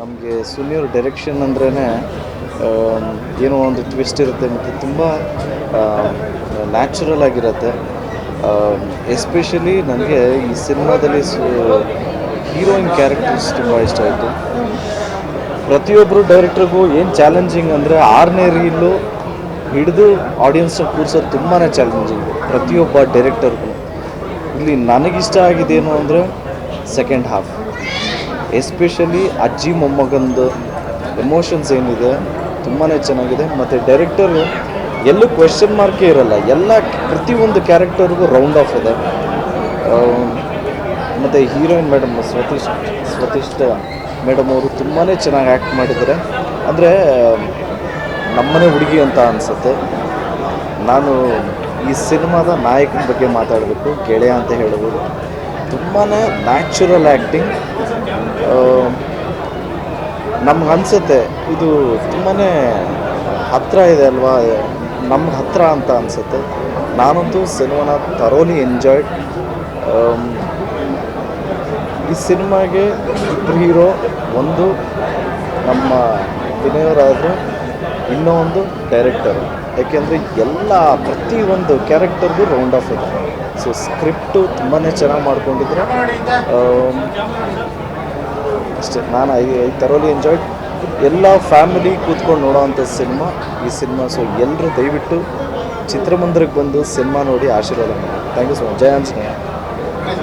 ನಮಗೆ ಸುನಿಯರ್ ಡೈರೆಕ್ಷನ್ ಅಂದ್ರೇ ಏನೋ ಒಂದು ಟ್ವಿಸ್ಟ್ ಇರುತ್ತೆ ಮತ್ತು ತುಂಬ ನ್ಯಾಚುರಲ್ ಆಗಿರುತ್ತೆ. ಎಸ್ಪೆಷಲಿ ನನಗೆ ಈ ಸಿನಿಮಾದಲ್ಲಿ ಹೀರೋಯಿನ್ ಕ್ಯಾರೆಕ್ಟರ್ಸ್ ತುಂಬ ಇಷ್ಟ ಆಯಿತು. ಪ್ರತಿಯೊಬ್ಬರು ಡೈರೆಕ್ಟ್ರಿಗೂ ಏನು ಚಾಲೆಂಜಿಂಗ್ ಅಂದರೆ ಆರನೇ ರೀಲು ಹಿಡಿದು ಆಡಿಯನ್ಸ್ನ ಕೂರ್ಸೋದು ತುಂಬಾ ಚಾಲೆಂಜಿಂಗ್ ಪ್ರತಿಯೊಬ್ಬ ಡೈರೆಕ್ಟರ್ಗೂ ಇಲ್ಲಿ ನನಗಿಷ್ಟ ಆಗಿದ್ದೇನು ಅಂದರೆ ಸೆಕೆಂಡ್ ಹಾಫ್ ಎಸ್ಪೆಷಲಿ ಅಜ್ಜಿ ಮೊಮ್ಮಗಂದು ಎಮೋಷನ್ಸ್ ಏನಿದೆ ತುಂಬಾ ಚೆನ್ನಾಗಿದೆ. ಮತ್ತು ಡೈರೆಕ್ಟರು ಎಲ್ಲೂ ಕ್ವೆಶನ್ ಮಾರ್ಕೇ ಇರಲ್ಲ. ಎಲ್ಲ ಪ್ರತಿಯೊಂದು ಕ್ಯಾರೆಕ್ಟರ್ಗೂ ರೌಂಡ್ ಆಫ್ ಇದೆ. ಮತ್ತು ಹೀರೋಯಿನ್ ಮೇಡಮ್ ಸ್ವತಿಷ್ ಸ್ವತಿಷ್ಠ ಮೇಡಮ್ ಅವರು ತುಂಬಾ ಚೆನ್ನಾಗಿ ಆ್ಯಕ್ಟ್ ಮಾಡಿದ್ದಾರೆ. ಅಂದರೆ, ನಮ್ಮನೆ ಹುಡುಗಿ ಅಂತ ಅನಿಸುತ್ತೆ. ನಾನು ಈ ಸಿನಿಮಾದ ನಾಯಕನ ಬಗ್ಗೆ ಮಾತಾಡಬೇಕು, ಗೆಳೆಯ ಅಂತ ಹೇಳ್ಬೋದು. ತುಂಬಾ ನ್ಯಾಚುರಲ್ ಆ್ಯಕ್ಟಿಂಗ್ ನಮ್ಗೆ ಅನಿಸುತ್ತೆ, ಇದು ತುಂಬಾ ಹತ್ತಿರ ಇದೆ ಅಲ್ವಾ? ನಮ್ಗೆ ಹತ್ತಿರ ಅಂತ ಅನಿಸುತ್ತೆ. ನಾನಂತೂ ಸಿನಿಮಾನ ತರೋಲಿ ಎಂಜಾಯ್ಡ್ ಈ ಸಿನಿಮಾಗೆ ಇಬ್ಬರು ಹೀರೋ, ಒಂದು ನಮ್ಮ ವಿನಯವರಾದರು ಇನ್ನೂ ಒಂದು ಡೈರೆಕ್ಟರು ಯಾಕೆಂದರೆ ಎಲ್ಲ, ಪ್ರತಿಯೊಂದು ಕ್ಯಾರೆಕ್ಟರ್ಗು ರೌಂಡ್ ಆಫ್ ಇದೆ. ಸೊ ಸ್ಕ್ರಿಪ್ಟು ತುಂಬಾ ಚೆನ್ನಾಗಿ ಮಾಡ್ಕೊಂಡಿದ್ರೆ. ಅಷ್ಟೇ. ನಾನು ಐ ಐ ತರೋಲಿ ಎಂಜಾಯ್ಡ್ ಎಲ್ಲ ಫ್ಯಾಮಿಲಿ ಕೂತ್ಕೊಂಡು ನೋಡೋವಂಥ ಸಿನಿಮಾ ಈ ಸಿನಿಮಾ ಸೊ ಎಲ್ಲರೂ ದಯವಿಟ್ಟು ಚಿತ್ರಮಂದಿರಕ್ಕೆ ಬಂದು ಸಿನಿಮಾ ನೋಡಿ ಆಶೀರ್ವಾದ ಮಾಡಿ. Thank you so much Jaya Anjaneya.